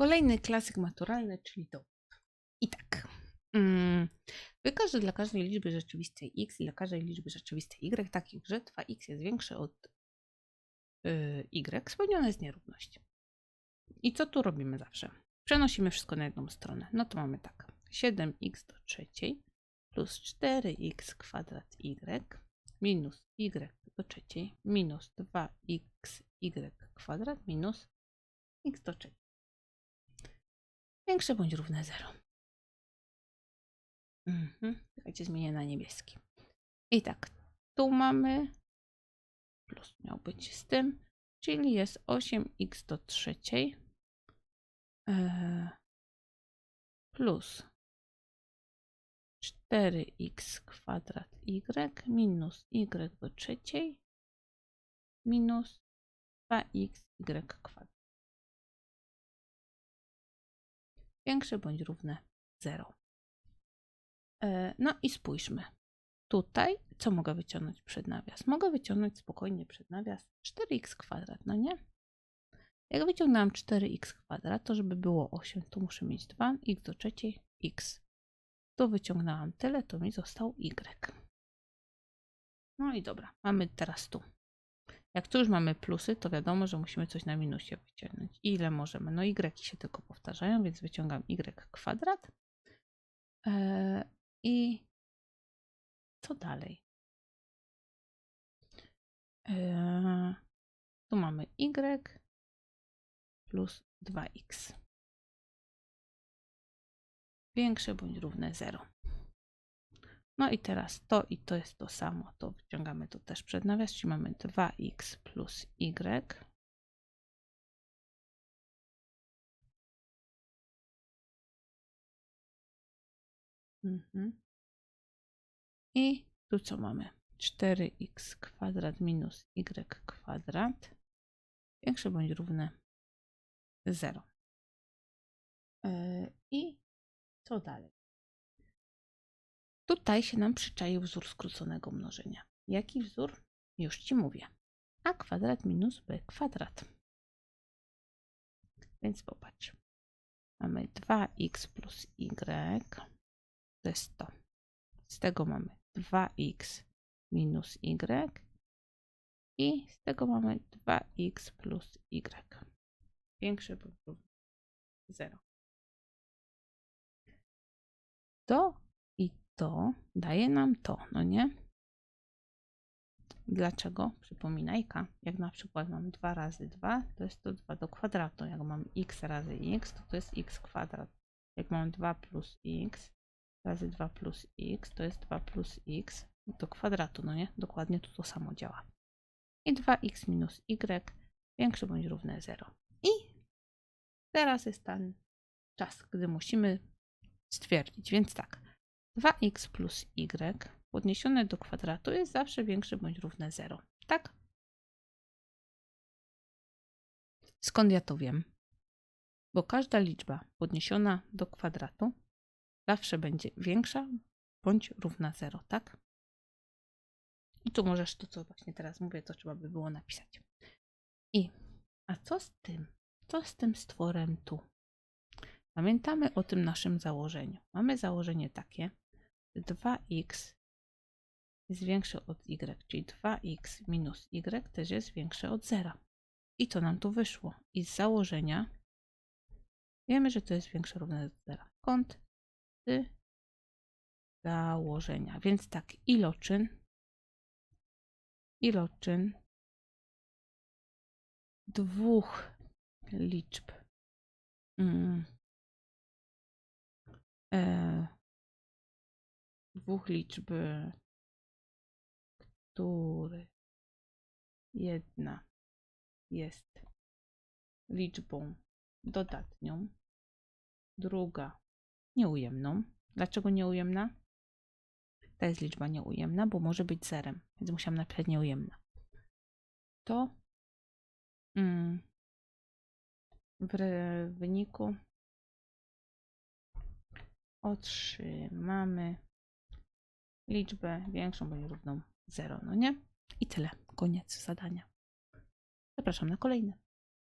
Kolejny klasyk maturalny, czyli to. I tak. Mm, wykaż, że dla każdej liczby rzeczywistej x i dla każdej liczby rzeczywistej y, takich, że 2x jest większe od y, y, spełniona jest nierówność. I co tu robimy zawsze? Przenosimy wszystko na jedną stronę. No to mamy tak. 7x do trzeciej plus 4x kwadrat y minus y do trzeciej minus 2xy kwadrat minus x do trzeciej. Większe bądź równe 0. Mhm. Czekajcie, zmienię na niebieski. I tak, tu mamy plus miał być z tym, czyli jest 8x do trzeciej e, plus 4x kwadrat y minus y do trzeciej minus 2xy kwadrat. Większe bądź równe 0. E, No i spójrzmy. Tutaj co mogę wyciągnąć przed nawias? Mogę wyciągnąć spokojnie przed nawias 4x kwadrat, no nie? Jak wyciągnęłam 4x kwadrat, to żeby było 8, to muszę mieć 2, x do trzeciej, x. Tu wyciągnęłam tyle, to mi został y. No i dobra, mamy teraz tu. Jak tu już mamy plusy, to wiadomo, że musimy coś na minusie wyciągnąć. Ile możemy? No y się tylko powtarzają, więc wyciągam y kwadrat. Eee, I co dalej? Eee, tu mamy y plus 2x. Większe bądź równe 0. No i teraz to i to jest to samo. To wyciągamy tu też przed nawias, czyli mamy 2x plus y. Mhm. I tu co mamy? 4x kwadrat minus y kwadrat większe bądź równe 0. Yy, I co dalej? Tutaj się nam przyczaił wzór skróconego mnożenia. Jaki wzór? Już Ci mówię. a kwadrat minus b kwadrat. Więc popatrz. Mamy 2x plus y. To jest to. Z tego mamy 2x minus y. I z tego mamy 2x plus y. Większe równe 0. To i to daje nam to, no nie? Dlaczego? Przypominajka. Jak na przykład mam 2 razy 2, to jest to 2 do kwadratu. Jak mam x razy x, to to jest x kwadrat. Jak mam 2 plus x razy 2 plus x, to jest 2 plus x do kwadratu, no nie? Dokładnie tu to samo działa. I 2x minus y większe bądź równe 0. I teraz jest ten czas, gdy musimy stwierdzić. Więc tak, 2x plus y podniesione do kwadratu jest zawsze większe bądź równe 0. Tak? Skąd ja to wiem? Bo każda liczba podniesiona do kwadratu zawsze będzie większa bądź równa 0, tak? I tu możesz to, co właśnie teraz mówię, to trzeba by było napisać. I, a co z tym? Co z tym stworem tu? Pamiętamy o tym naszym założeniu. Mamy założenie takie, 2x jest większe od y, czyli 2x minus y też jest większe od 0. I to nam tu wyszło. I z założenia wiemy, że to jest większe równe od 0. Kąt z założenia. Więc tak, iloczyn, iloczyn dwóch liczb mm, e, dwóch liczb, który jedna jest liczbą dodatnią, druga nieujemną. Dlaczego nieujemna? To jest liczba nieujemna, bo może być zerem, więc musiałam napisać nieujemna. To mm, w wyniku otrzymamy liczbę większą bądź równą 0, no nie? I tyle. Koniec zadania. Zapraszam na kolejne.